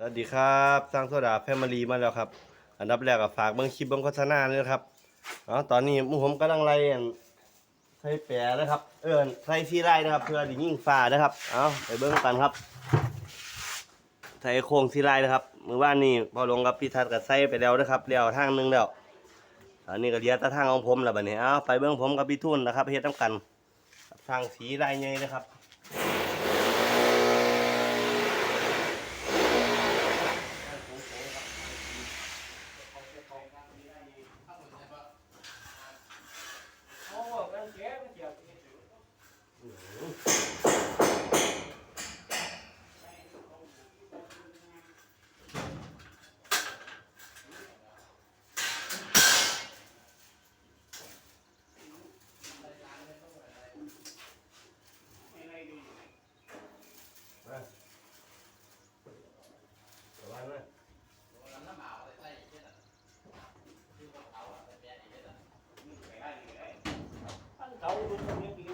สวัสดีครับสร้างโซดาแฟมิลีมาแล้วครับ อันดับแรกก็ฝากเบิ่งคลิปเบิ่งโฆษณาเลยนะครับเนาะตอนนี้มู่ผมกำลังไล่ใส่แปรนะครับ เอิ้นใส่ซีไล่นะครับ เพื่อสิยิงฟ้านะครับเอาไปเบิ่งกันครับใส่โครงซีไล่นะครับมือวานนี้พอลงกับพี่ทัศน์ก็ใส่ไปแล้วนะครับแล้วทางหนึงแล้วอันนี้ก็เหลือแต่ทางของผมแล้วบัดนี้เอาไปเบิ่งผมกับพี่ทุนนะครับเฮ็ดนํกันกับทางสีลายใหญ่นะครับ เ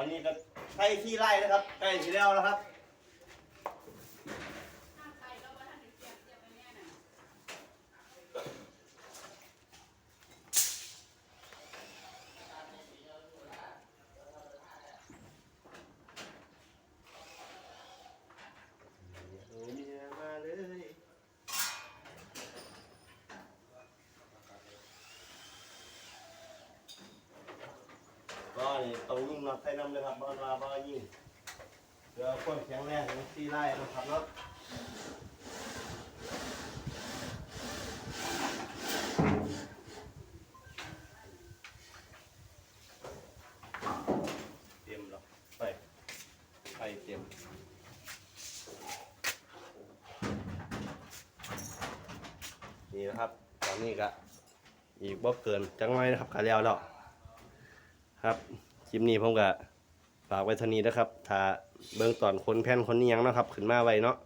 อนนี้ก็ใช้ที่ไร่นะครับใกล้ที่แล้วนะครับ โอ้ยมาเลย ก็ นี่ตรงยิ่งน็อตใส่น้ำเลยครับบอลว่าบอลยิ่งเพื่อคนแข็งแรงของซีไล่นะครับเนาะเตรียมแล้วไปไปเตรียมนี่นะครับตอนนี้ก็อีกบ่เกินจังไว้นะครับกาแล้วแล้วครับ คลิปนี้ผมก็ฝากไว้เท่านี้นะครับ ถ้าเบื้องตอนคนแผ่นคนนี้ยังนะครับ ขึ้นมาไว้เนาะ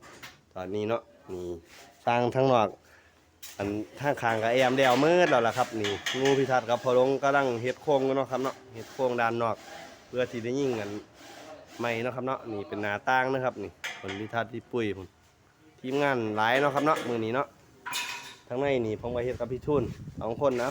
ตอนนี้เนาะนี่สร้างทั้งนอก อันท่าคางกับแอมเดวมืดแล้วล่ะครับ นี่งูพิทัศน์กับพอลงกำลังเฮ็ดโค้งกันเนาะครับเนาะเฮ็ดโค้งด้านนอก เพื่อที่ได้ยิ่งกันไม่เนาะครับเนาะนี่เป็นหนาตั้งนะครับ นี่คนพิทัศน์ที่ปุ้ยผมทีมงานหลายเนาะครับเนาะมือนี้เนาะทั้งในนี่ผมก็เฮ็ดกับพี่ทุนสองคนนะ